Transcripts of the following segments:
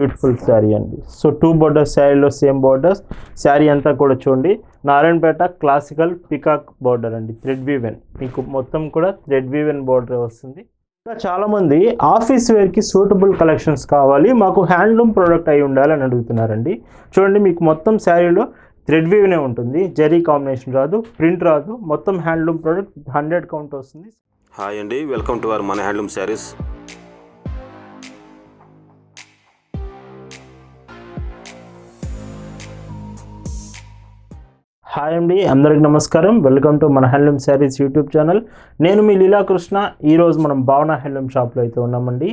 Beautiful sari అండి. So two borders శారీలో same borders sari అంతా కూడా చూడండి. నారాయణపేట క్లాసికల్ పికాక్ బోర్డర్ అండి. థ్రెడ్ వీవెన్ మీకు మొత్తం కూడా థ్రెడ్ వీవెన్ బోర్డర్ వస్తుంది. ఇంకా చాలామంది ఆఫీస్ వేర్కి సూటబుల్ కలెక్షన్స్ కావాలి. మాకు హ్యాండ్లూమ్ ప్రోడక్ట్ అయి ఉండాలని అడుగుతున్నారండి. చూడండి మీకు మొత్తం శారీలో థ్రెడ్ వీవ్నే ఉంటుంది. జరీ కాంబినేషన్ రాదు ప్రింట్ రాదు. మొత్తం హ్యాండ్లూమ్ ప్రోడక్ట్ హండ్రెడ్ కౌంట్ వస్తుంది. హాయ్ అండి వెల్కమ్ టు అవర్ మన హ్యాండ్లూమ్ శారీస్ హాయ్ అండి అందరికి నమస్కారం. వెల్కమ్ టు మన హ్యాండ్లూమ్ శారీస్ యూట్యూబ్ ఛానల్. నేను మీ లీలాకృష్ణ ఈరోజు మనం భావన హ్యాండ్లూమ్ షాప్లో అయితే ఉన్నామండి.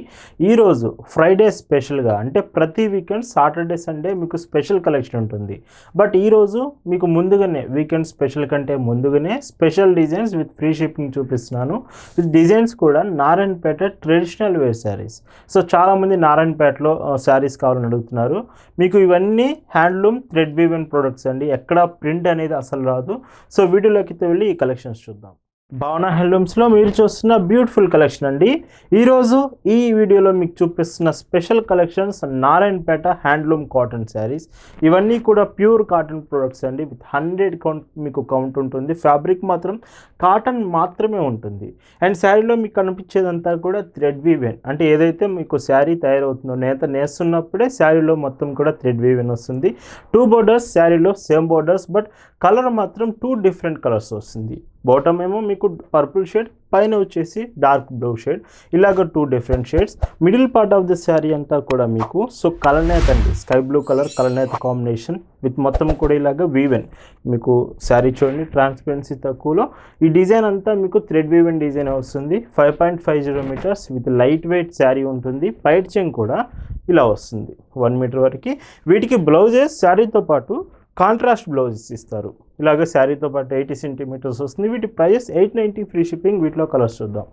ఈరోజు ఫ్రైడే స్పెషల్గా అంటే ప్రతి వీకెండ్ సాటర్డే సండే మీకు స్పెషల్ కలెక్షన్ ఉంటుంది. బట్ ఈరోజు మీకు ముందుగానే వీకెండ్ స్పెషల్ కంటే ముందుగానే special designs with free shipping చూపిస్తున్నాను. విత్ డిజైన్స్ కూడా Narayanpet traditional wear saris. So చాలామంది నారాయణపేటలో శారీస్ కావాలని అడుగుతున్నారు. మీకు ఇవన్నీ హ్యాండ్లూమ్ థ్రెడ్ వీవెన్ ప్రొడక్ట్స్ అండి. ఎక్కడ ప్రింట్ అనేది అసలు రాదు. సో వీడియోలోకి వెళ్ళి ఈ కలెక్షన్స్ చూద్దాం. భావన హ్యాండ్లూమ్స్లో మీరు చూస్తున్న బ్యూటిఫుల్ కలెక్షన్ అండి. ఈరోజు ఈ వీడియోలో మీకు చూపిస్తున్న special collections Narayanpet handloom cotton saris. ఇవన్నీ కూడా ప్యూర్ కాటన్ ప్రొడక్ట్స్ అండి. విత్ హండ్రెడ్ కౌంట్ మీకు కౌంట్ ఉంటుంది. ఫ్యాబ్రిక్ మాత్రం కాటన్ మాత్రమే ఉంటుంది. అండ్ శారీలో మీకు కనిపించేదంతా కూడా థ్రెడ్ వీవెన్ అంటే ఏదైతే మీకు శారీ తయారవుతుందో నేత నేస్తున్నప్పుడే శారీలో మొత్తం కూడా థ్రెడ్ వీవెన్ వస్తుంది. టూ బోర్డర్స్ శారీలో సేమ్ బోర్డర్స్ బట్ కలర్ మాత్రం టూ డిఫరెంట్ కలర్స్ వస్తుంది. బాటమ్ ఏమో మీకు పర్పుల్ షేడ్ పైన వచ్చేసి డార్క్ బ్లూ షేడ్ ఇలాగ two different shades middle part of the sari అంతా కూడా మీకు సో కలర్నేత్ అండి. స్కై బ్లూ కలర్ కలర్నేత్ కాంబినేషన్ విత్ మొత్తం కూడా ఇలాగ వీవెన్ మీకు శారీ చూడండి ట్రాన్స్పరెన్సీ తక్కువలో. ఈ డిజైన్ అంతా మీకు థ్రెడ్ వీవెన్ డిజైన్ వస్తుంది. Five point five zero metres with light weight sari ఉంటుంది. పైట్ చెంగ్ కూడా ఇలా వస్తుంది. వన్ మీటర్ వరకు. వీటికి బ్లౌజెస్ శారీతో పాటు కాంట్రాస్ట్ బ్లౌజెస్ ఇస్తారు. ఇలాగ శారీతో పాటు ఎయిటీ సెంటీమీటర్స్ వస్తుంది. వీటి price eight ninety free shipping. వీటిలో కలర్స్ చూద్దాం.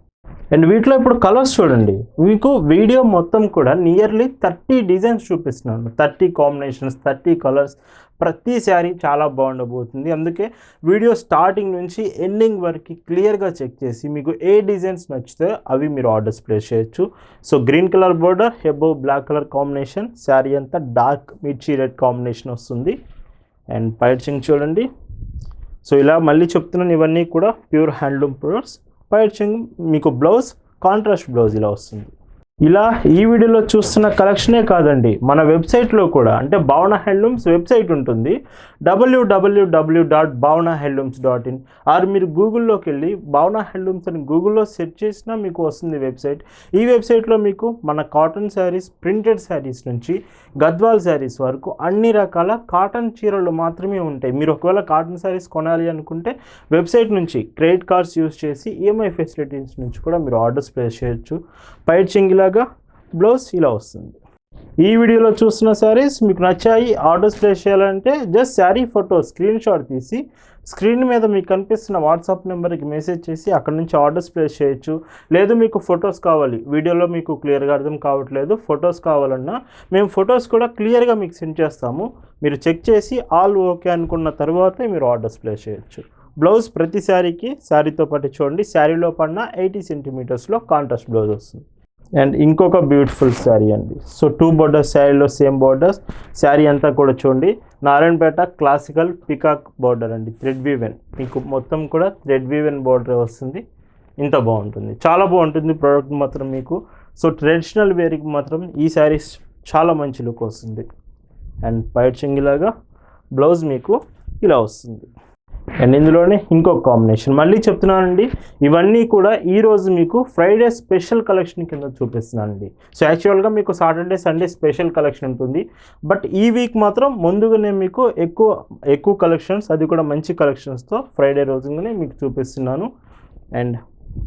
అండ్ వీటిలో ఇప్పుడు కలర్స్ చూడండి. మీకు వీడియో మొత్తం కూడా నియర్లీ థర్టీ డిజైన్స్ చూపిస్తున్నాను. Thirty combinations thirty colours. ప్రతి శారీ చాలా బాగుండబోతుంది. అందుకే వీడియో స్టార్టింగ్ నుంచి ఎండింగ్ వరకు క్లియర్గా చెక్ చేసి మీకు ఏ డిజైన్స్ నచ్చితే అవి మీరు ఆర్డర్స్ ప్లేస్ చేయొచ్చు. సో గ్రీన్ కలర్ బోర్డర్ హెబో బ్లాక్ కలర్ కాంబినేషన్ శారీ అంతా డార్క్ మిర్చి రెడ్ కాంబినేషన్ వస్తుంది. అండ్ పైడ్చింగ్ చూడండి. సో ఇలా మళ్ళీ చెప్తున్నాను ఇవన్నీ కూడా ప్యూర్ హ్యాండ్లూమ్ ప్రొడక్ట్స్. పైడ్చింగ్ మీకు బ్లౌజ్ కాంట్రాస్ట్ బ్లౌజ్ ఇలా వస్తుంది. ఇలా ఈ వీడియోలో చూస్తున్న కలెక్షనే కాదండి మన వెబ్సైట్లో కూడా అంటే భావన హ్యాండ్లూమ్స్ వెబ్సైట్ ఉంటుంది. W W W dot Bhavana handlooms dot in or మీరు గూగుల్లోకి వెళ్ళి భావన హ్యాండ్లూమ్స్ అని గూగుల్లో సెర్చ్ చేసినా మీకు వస్తుంది వెబ్సైట్ ఈ వెబ్సైట్లో మీకు మన కాటన్ శారీస్ ప్రింటెడ్ శారీస్ నుంచి గద్వాల్ శారీస్ వరకు అన్ని రకాల కాటన్ చీరలు మాత్రమే ఉంటాయి. మీరు ఒకవేళ కాటన్ శారీస్ కొనాలి అనుకుంటే వెబ్సైట్ నుంచి క్రెడిట్ కార్డ్స్ యూస్ చేసి ఈఎంఐ ఫెసిలిటీస్ నుంచి కూడా మీరు ఆర్డర్స్ ప్లేస్ చేయొచ్చు. పైచింగ్ ఇలాగా బ్లౌజ్ ఇలా వస్తుంది. ఈ వీడియోలో చూస్తున్న శారీస్ మీకు నచ్చాయి ఆర్డర్స్ ప్లేస్ చేయాలంటే just sari photo screenshot తీసి స్క్రీన్ మీద మీకు కనిపిస్తున్న వాట్సాప్ నెంబర్కి మెసేజ్ చేసి అక్కడ నుంచి ఆర్డర్స్ ప్లేస్ చేయొచ్చు. లేదు మీకు ఫొటోస్ కావాలి వీడియోలో మీకు క్లియర్గా అర్థం కావట్లేదు ఫొటోస్ కావాలన్నా మేము ఫొటోస్ కూడా క్లియర్గా మీకు సెండ్ చేస్తాము. మీరు చెక్ చేసి ఆల్ ఓకే అనుకున్న తర్వాతే మీరు ఆర్డర్స్ ప్లేస్ చేయొచ్చు. బ్లౌజ్ ప్రతి శారీకి శారీతో పాటు చూడండి శారీలో పడిన ఎయిటీ సెంటీమీటర్స్లో కాంట్రాస్ట్ బ్లౌజ్ వస్తుంది. అండ్ ఇంకొక బ్యూటిఫుల్ శారీ అండి. సో టూ బోర్డర్స్ శారీలో సేమ్ బోర్డర్స్ శారీ అంతా కూడా చూడండి. నారాయణపేట క్లాసికల్ పికాక్ బోర్డర్ అండి. థ్రెడ్ వీవెన్ మీకు మొత్తం కూడా థ్రెడ్ వీవెన్ బోర్డర్ వస్తుంది. ఇంత బాగుంటుంది. చాలా బాగుంటుంది ప్రోడక్ట్ మాత్రం మీకు. సో ట్రెడిషనల్ వేర్కి మాత్రం ఈ శారీస్ చాలా మంచి లుక్ వస్తుంది. అండ్ పైట్ చెంగిలాగా బ్లౌజ్ మీకు ఇలా వస్తుంది. అండ్ ఇందులోనే ఇంకొక కాంబినేషన్ మళ్ళీ చెప్తున్నానండి ఇవన్నీ కూడా ఈరోజు మీకు ఫ్రైడే స్పెషల్ కలెక్షన్ కింద చూపిస్తున్నానండి. సో యాక్చువల్గా మీకు సాటర్డే సండే స్పెషల్ కలెక్షన్ ఉంటుంది. బట్ ఈ వీక్ మాత్రం ముందుగానే మీకు ఎక్కువ ఎక్కువ కలెక్షన్స్ అది కూడా మంచి కలెక్షన్స్తో ఫ్రైడే రోజుగానే మీకు చూపిస్తున్నాను. అండ్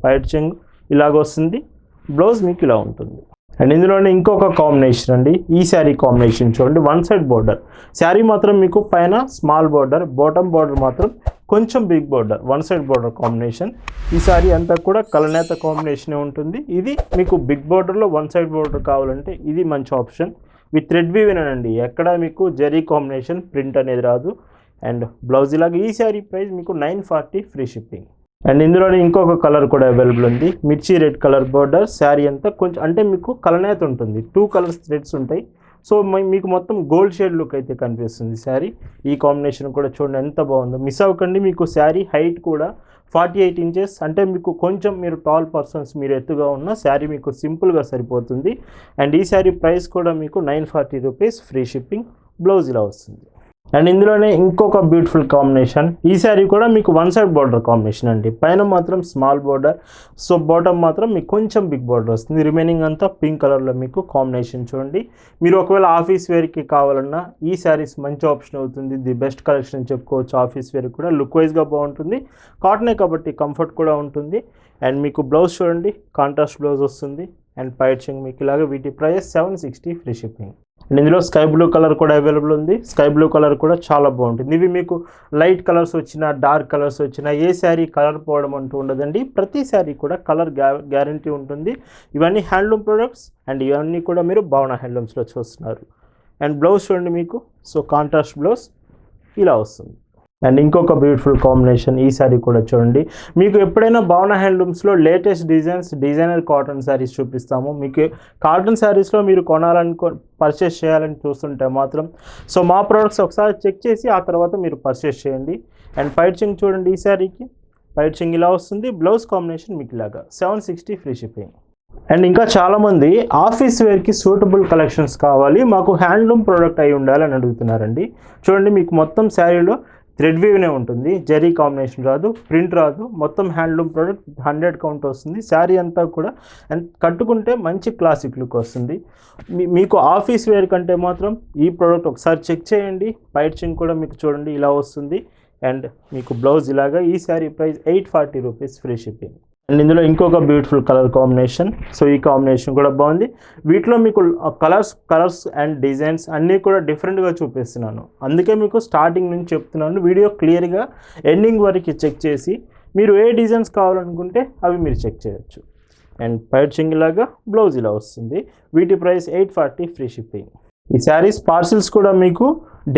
వైట్ చెంగ్ ఇలాగ వస్తుంది. బ్లౌజ్ మీకు ఇలా ఉంటుంది. అండ్ ఇందులోనే ఇంకొక కాంబినేషన్ అండి. ఈ శారీ కాంబినేషన్ చూడండి వన్ సైడ్ బోర్డర్ శారీ మాత్రం మీకు పైన స్మాల్ బోర్డర్ బాటమ్ బోర్డర్ మాత్రం కొంచెం big border one side border combination ఈ శారీ అంతా కూడా కలనేత కాంబినేషనే ఉంటుంది. ఇది మీకు బిగ్ బోర్డర్లో వన్ సైడ్ బోర్డర్ కావాలంటే ఇది మంచి ఆప్షన్ విత్ థ్రెడ్ వీవెన్ వినండి ఎక్కడ మీకు జరీ కాంబినేషన్ ప్రింట్ అనేది రాదు. అండ్ బ్లౌజ్ ఇలాగ ఈ శారీ ప్రైస్ మీకు nine forty free shipping and ఇందులోనే ఇంకొక కలర్ కూడా అవైలబుల్ ఉంది. మిర్చి రెడ్ కలర్ బోర్డర్ శారీ అంతా కొంచెం అంటే మీకు కలనేత ఉంటుంది. టూ కలర్స్ థ్రెడ్స్ ఉంటాయి. సో మీకు మొత్తం గోల్డ్ షేడ్ లుక్ అయితే కనిపిస్తుంది శారీ. ఈ కాంబినేషన్ కూడా చూడండి ఎంత బాగుందో. మిస్ అవ్వకండి మీకు శారీ హైట్ కూడా ఫార్టీ ఎయిట్ ఇంచెస్ అంటే మీకు కొంచెం మీరు టాల్ పర్సన్స్ మీరు ఎత్తుగా ఉన్న శారీ మీకు సింపుల్గా సరిపోతుంది. అండ్ ఈ శారీ ప్రైస్ కూడా మీకు nine forty rupees free shipping blouse ఇలా వస్తుంది. అండ్ ఇందులోనే ఇంకొక బ్యూటిఫుల్ కాంబినేషన్ ఈ శారీ కూడా మీకు వన్ సైడ్ బార్డర్ కాంబినేషన్ అండి. పైన మాత్రం స్మాల్ బార్డర్ సో బాటమ్ మాత్రం మీకు కొంచెం బిగ్ బార్డర్ వస్తుంది. రిమైనింగ్ అంతా పింక్ కలర్లో మీకు కాంబినేషన్ చూడండి. మీరు ఒకవేళ ఆఫీస్ వేర్కి కావాలన్నా ఈ శారీస్ మంచి ఆప్షన్ అవుతుంది. ది బెస్ట్ కలెక్షన్ చెప్పుకోవచ్చు. ఆఫీస్ వేర్ కూడా లుక్ వైజ్గా బాగుంటుంది. కాటనే కాబట్టి కంఫర్ట్ కూడా ఉంటుంది. అండ్ మీకు బ్లౌజ్ చూడండి. కాంట్రాస్ట్ బ్లౌజ్ వస్తుంది. అండ్ పైచింగ్ మీకు ఇలాగ వీటి price seven sixty free shipping. And ఇందులో స్కై బ్లూ కలర్ కూడా అవైలబుల్ ఉంది. స్కై బ్లూ కలర్ కూడా చాలా బాగుంటుంది. ఇవి మీకు లైట్ కలర్స్ వచ్చినా డార్క్ కలర్స్ వచ్చినా ఏ శారీ కలర్ పోవడం అంటూ ఉండదండి. ప్రతి శారీ కూడా కలర్ గ్యా గ్యారంటీ ఉంటుంది. ఇవన్నీ హ్యాండ్లూమ్ ప్రొడక్ట్స్ అండ్ ఇవన్నీ కూడా మీరు భావన హ్యాండ్లూమ్స్లో చూస్తున్నారు. అండ్ బ్లౌజ్ చూడండి మీకు. సో కాంట్రాస్ట్ బ్లౌజ్ ఇలా వస్తుంది. అండ్ ఇంకొక బ్యూటిఫుల్ కాంబినేషన్ ఈ శారీ కూడా చూడండి. మీకు ఎప్పుడైనా Bhavana హ్యాండ్లూమ్స్లో latest designs designer cotton saris చూపిస్తాము. మీకు కాటన్ శారీస్లో మీరు కొనాలనుకో పర్చేస్ చేయాలని చూస్తుంటే మాత్రం సో మా ప్రోడక్ట్స్ ఒకసారి చెక్ చేసి ఆ తర్వాత మీరు పర్చేస్ చేయండి. అండ్ పైచింగ్ చూడండి ఈ శారీకి పైచింగ్ ఇలా వస్తుంది. బ్లౌజ్ కాంబినేషన్ మీకు ఇలాగా seven sixty free shipping and ఇంకా చాలామంది ఆఫీస్ వేర్కి సూటబుల్ కలెక్షన్స్ కావాలి మాకు హ్యాండ్లూమ్ ప్రోడక్ట్ అయి ఉండాలని అడుగుతున్నారండి. చూడండి మీకు మొత్తం శారీలో థ్రెడ్ వీవ్నే ఉంటుంది. జరీ కాంబినేషన్ రాదు. ప్రింట్ రాదు. మొత్తం హ్యాండ్లూమ్ ప్రోడక్ట్ హండ్రెడ్ కౌంట్ వస్తుంది. శారీ అంతా కూడా అండ్ కట్టుకుంటే మంచి క్లాసిక్ లుక్ వస్తుంది. మీ- మీకు ఆఫీస్ వేర్ కంటే మాత్రం ఈ ప్రోడక్ట్ ఒకసారి చెక్ చేయండి. పైచింగ్ కూడా మీకు చూడండి. ఇలా వస్తుంది. అండ్ మీకు బ్లౌజ్ ఇలాగా ఈ sari price eight forty rupees free shipping. And ఇందులో ఇంకొక బ్యూటిఫుల్ కలర్ కాంబినేషన్ సో ఈ కాంబినేషన్ కూడా బాగుంది. వీటిలో మీకు కలర్స్ కలర్స్ అండ్ డిజైన్స్ అన్నీ కూడా డిఫరెంట్గా చూపిస్తున్నాను. అందుకే మీకు స్టార్టింగ్ నుంచి చెప్తున్నాను. వీడియో క్లియర్గా ఎండింగ్ వరకు చెక్ చేసి మీరు ఏ డిజైన్స్ కావాలనుకుంటే అవి మీరు చెక్ చేయొచ్చు. అండ్ పైచింగ్ లాగా బ్లౌజ్ ఇలా వస్తుంది. వీటి price eight forty free shipping ఈ శారీస్ పార్సిల్స్ కూడా మీకు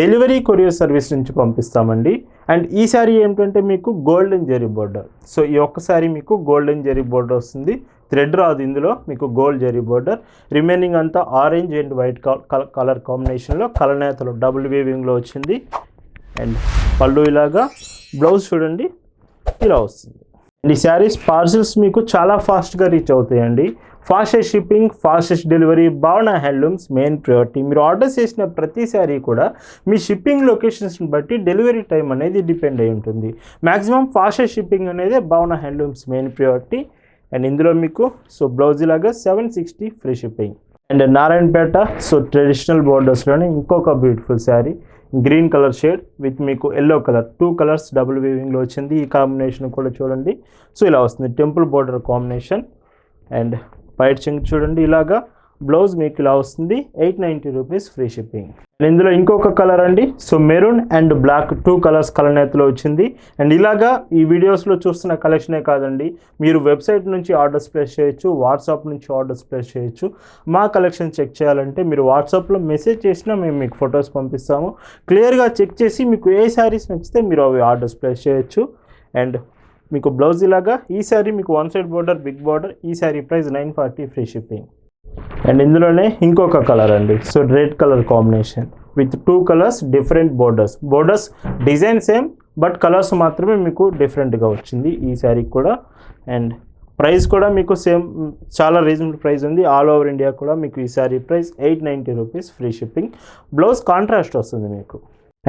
డెలివరీ కొరియర్ సర్వీస్ నుంచి పంపిస్తామండి. అండ్ ఈ శారీ ఏమిటంటే మీకు గోల్డెన్ జెరీ బోర్డర్. సో ఈ ఒక్కసారి మీకు గోల్డెన్ జెరీ బోర్డర్ వస్తుంది. థ్రెడ్ రాదు ఇందులో మీకు గోల్డ్ జెరీ బోర్డర్. రిమైనింగ్ అంతా ఆరెంజ్ అండ్ వైట్ కలర్ కాంబినేషన్లో కలనేతలు డబుల్ వేవింగ్లో వచ్చింది. అండ్ పళ్ళు ఇలాగా బ్లౌజ్ చూడండి ఇలా వస్తుంది. ఈ శారీస్ పార్సిల్స్ మీకు చాలా ఫాస్ట్గా రీచ్ అవుతాయండి. Fastest shipping fastest delivery Bhavana handlooms main priority మీరు ఆర్డర్ చేసిన ప్రతి శారీ కూడా మీ షిప్పింగ్ లొకేషన్స్ని బట్టి డెలివరీ టైం అనేది డిపెండ్ అయి ఉంటుంది. మ్యాక్సిమం ఫాస్టెస్ట్ షిప్పింగ్ అనేది భావన హ్యాండ్లూమ్స్ మెయిన్ ప్రియారిటీ అండ్ ఇందులో మీకు సో బ్లౌజ్ ఇలాగా seven sixty free shipping and Narayanpet so traditional బోర్డర్స్లోనే ఇంకొక beautiful sari. Green colour shade with మీకు yellow colour. Two colours double వీవింగ్లో వచ్చింది. ఈ కాంబినేషన్ కూడా చూడండి. సో ఇలా వస్తుంది. టెంపుల్ బోర్డర్ కాంబినేషన్ అండ్ పైట్ చింక్ చూడండి. ఇలాగా బ్లౌజ్ మీకు ఇలా వస్తుంది. Eight ninety rupees free shipping. And ఇందులో ఇంకొక కలర్ అండి. So maroon and black two colours కలనేతలో వచ్చింది. అండ్ ఇలాగా ఈ వీడియోస్లో చూస్తున్న కలెక్షనే కాదండి. మీరు వెబ్సైట్ నుంచి ఆర్డర్స్ ప్లేస్ చేయొచ్చు వాట్సాప్ నుంచి ఆర్డర్స్ ప్లేస్ చేయొచ్చు. మా కలెక్షన్ చెక్ చేయాలంటే మీరు వాట్సాప్లో మెసేజ్ చేసినా మేము మీకు ఫొటోస్ పంపిస్తాము. క్లియర్గా చెక్ చేసి మీకు ఏ శారీస్ నచ్చితే మీరు అవి ఆర్డర్స్ ప్లేస్ చేయొచ్చు. అండ్ మీకు బ్లౌజ్ ఇలాగా ఈ శారీ మీకు one side border big border ఈ sari price nine forty free shipping. And ఇందులోనే ఇంకొక కలర్ అండి. So red colour combination with two colours different borders borders design same but colours మాత్రమే మీకు డిఫరెంట్గా వచ్చింది ఈ శారీ కూడా. అండ్ ప్రైస్ కూడా మీకు సేమ్ చాలా రీజనబుల్ ప్రైస్ ఉంది. ఆల్ ఓవర్ ఇండియా కూడా మీకు ఈ sari price eight ninety rupees free shipping blouse contrast వస్తుంది మీకు.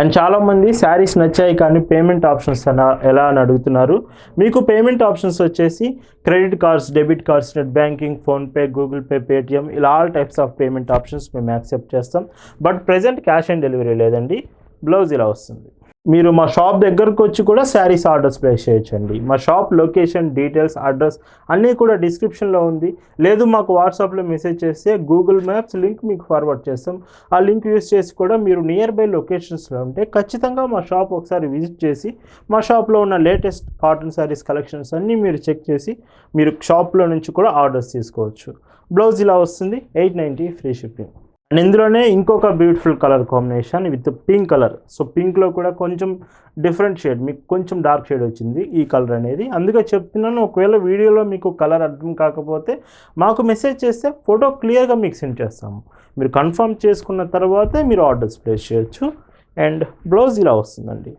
అండ్ చాలామంది శారీస్ నచ్చాయి కానీ పేమెంట్ ఆప్షన్స్ ఎలా అని అడుగుతున్నారు. మీకు పేమెంట్ ఆప్షన్స్ వచ్చేసి credit cards debit cards net banking PhonePe Google Pay Paytm ఇలా all types of payment options మేము యాక్సెప్ట్ చేస్తాం. But present cash on delivery లేదండి. బ్లౌజ్ ఇలా వస్తుంది. మీరు మా షాప్ దగ్గరకు వచ్చి కూడా శారీస్ ఆర్డర్స్ ప్లేస్ చేయొచ్చండి. మా షాప్ లొకేషన్ డీటెయిల్స్ అడ్రస్ అన్నీ కూడా డిస్క్రిప్షన్లో ఉంది. లేదు మాకు వాట్సాప్లో మెసేజ్ చేస్తే గూగుల్ మ్యాప్స్ లింక్ మీకు ఫార్వర్డ్ చేస్తాం. ఆ లింక్ యూస్ చేసి కూడా మీరు నియర్ బై లొకేషన్స్లో ఉంటే ఖచ్చితంగా మా షాప్ ఒకసారి విజిట్ చేసి మా షాప్లో ఉన్న లేటెస్ట్ కాటన్ శారీస్ కలెక్షన్స్ అన్నీ మీరు చెక్ చేసి మీరు షాప్లో నుంచి కూడా ఆర్డర్స్ తీసుకోవచ్చు. బ్లౌజ్ ఇలా వస్తుంది eight ninety free shipping and ఇందులోనే ఇంకొక beautiful colour combination with pink colour so పింక్లో కూడా కొంచెం డిఫరెంట్ షేడ్ మీకు కొంచెం డార్క్ షేడ్ వచ్చింది ఈ కలర్ అనేది. అందుకే చెప్తున్నాను ఒకవేళ వీడియోలో మీకు కలర్ అర్థం కాకపోతే మాకు మెసేజ్ చేస్తే ఫోటో క్లియర్గా మీకు సెండ్ చేస్తాము. మీరు కన్ఫర్మ్ చేసుకున్న తర్వాతే మీరు ఆర్డర్స్ ప్లేస్ చేయొచ్చు. అండ్ బ్లౌజ్ ఇలా వస్తుందండి.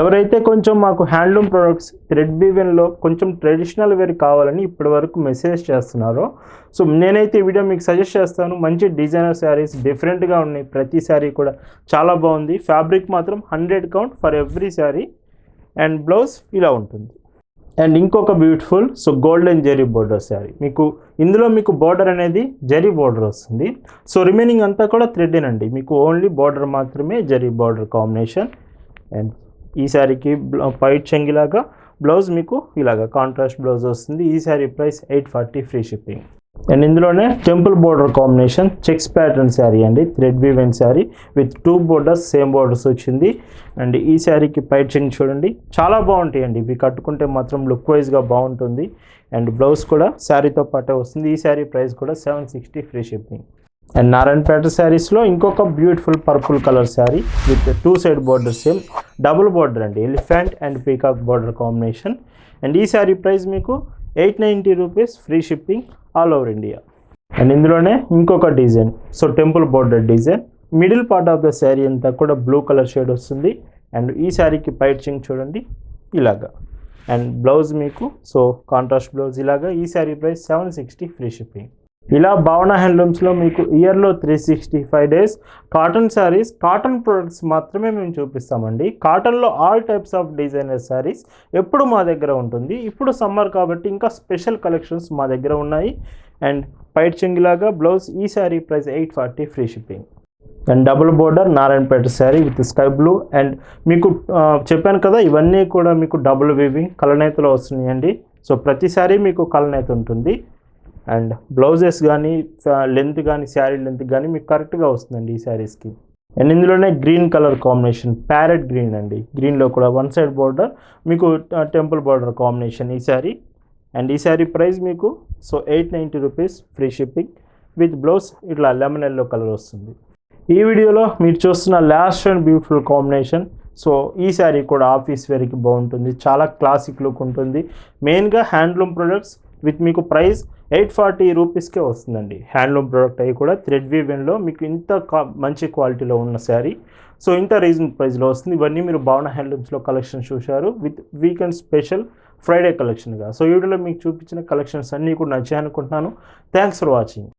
ఎవరైతే కొంచెం మాకు హ్యాండ్లూమ్ ప్రొడక్ట్స్ థ్రెడ్ బివెన్లో కొంచెం ట్రెడిషనల్ వేర్ కావాలని ఇప్పటి వరకు మెసేజ్ చేస్తున్నారో సో నేనైతే ఈ వీడియో మీకు సజెస్ట్ చేస్తాను. మంచి డిజైనర్ శారీస్ డిఫరెంట్గా ఉన్నాయి. ప్రతి శారీ కూడా చాలా బాగుంది. ఫ్యాబ్రిక్ మాత్రం hundred count for every sari. And blouse ఇలా ఉంటుంది. అండ్ ఇంకొక beautiful so golden zari border sari. మీకు ఇందులో మీకు బోర్డర్ అనేది జెరీ బోర్డర్ వస్తుంది. సో రిమైనింగ్ అంతా కూడా థ్రెడ్డేనండి. మీకు ఓన్లీ బోర్డర్ మాత్రమే జెరీ బోర్డర్ కాంబినేషన్. అండ్ ఈ శారీకి పైట్ చెంగిలాగా బ్లౌజ్ మీకు ఇలాగా కాంట్రాస్ట్ బ్లౌజ్ వస్తుంది. ఈ sari price eight forty free shipping. And ఇందులోనే temple border combination checks pattern sari అండి. Thread woven sari with two borders same borders వచ్చింది. అండ్ ఈ శారీకి పైట్ చెంగ్ చూడండి. చాలా బాగుంటాయి అండి ఇవి కట్టుకుంటే మాత్రం లుక్ వైజ్గా బాగుంటుంది. అండ్ బ్లౌజ్ కూడా శారీతో పాటే వస్తుంది. ఈ శారీ ప్రైస్ కూడా seven sixty free shipping. And Narayanpet శారీస్లో ఇంకొక beautiful purple colour sari with two side border same double border అండి elephant and peacock border combination and ఈ శారీ ప్రైస్ మీకు eight ninety rupees free shipping all over India and ఇందులోనే ఇంకొక design so temple border design middle part of the sari అంతా కూడా blue colour shade వస్తుంది and ఈ శారీకి పైచింగ్ చూడండి ఇలాగా అండ్ బ్లౌజ్ మీకు సో కాంట్రాస్ట్ బ్లౌజ్ ఇలాగా ఈ sari price seven sixty free shipping ఇలా భావన హ్యాండ్లూమ్స్లో మీకు ఇయర్లో three sixty five days cotton saris cotton products మాత్రమే మేము చూపిస్తామండి. కాటన్లో all types of designer saris ఎప్పుడు మా దగ్గర ఉంటుంది. ఇప్పుడు సమ్మర్ కాబట్టి ఇంకా స్పెషల్ కలెక్షన్స్ మా దగ్గర ఉన్నాయి. అండ్ పైట్ చెంగిలాగా బ్లౌజ్ ఈ sari price eight forty free shipping. And double border Narayanpet sari with sky blue and మీకు చెప్పాను కదా ఇవన్నీ కూడా మీకు డబుల్ వీవింగ్ కలనేతలో వస్తున్నాయండి. సో ప్రతి శారీ మీకు కలనేత ఉంటుంది. అండ్ బ్లౌజెస్ కానీ లెంత్ కానీ శారీ లెంత్ కానీ మీకు కరెక్ట్గా వస్తుందండి ఈ శారీస్కి. అండ్ ఇందులోనే green colour combination parrot green అండి. గ్రీన్లో కూడా వన్ సైడ్ బోర్డర్ మీకు టెంపుల్ బోర్డర్ కాంబినేషన్ ఈ శారీ. అండ్ ఈ శారీ ప్రైస్ మీకు so eight ninety rupees free shipping with blouse ఇట్లా లెమన్ ఎల్లో కలర్ వస్తుంది. ఈ వీడియోలో మీరు చూస్తున్న last and beautiful combination so ఈ శారీ కూడా ఆఫీస్ వేర్కి బాగుంటుంది. చాలా క్లాసిక్ లుక్ ఉంటుంది. మెయిన్గా హ్యాండ్లూమ్ ప్రొడక్ట్స్ విత్ మీకు ప్రైస్ ఎయిట్ ఫార్టీ రూపీస్కే వస్తుందండి. హ్యాండ్లూమ్ ప్రోడక్ట్ అవి కూడా థ్రెడ్ వీవెన్లో మీకు ఇంత కా- మంచి క్వాలిటీలో ఉన్న శారీ. సో ఇంత రీజనబుల్ ప్రైస్లో వస్తుంది. ఇవన్నీ మీరు భావన హ్యాండ్లూమ్స్లో కలెక్షన్ చూశారు. విత్ వీకెండ్ స్పెషల్ ఫ్రైడే కలెక్షన్గా. సో వీడియోలో మీకు చూపించిన కలెక్షన్స్ అన్నీ కూడా నచ్చాయనుకుంటున్నాను. Thanks for watching.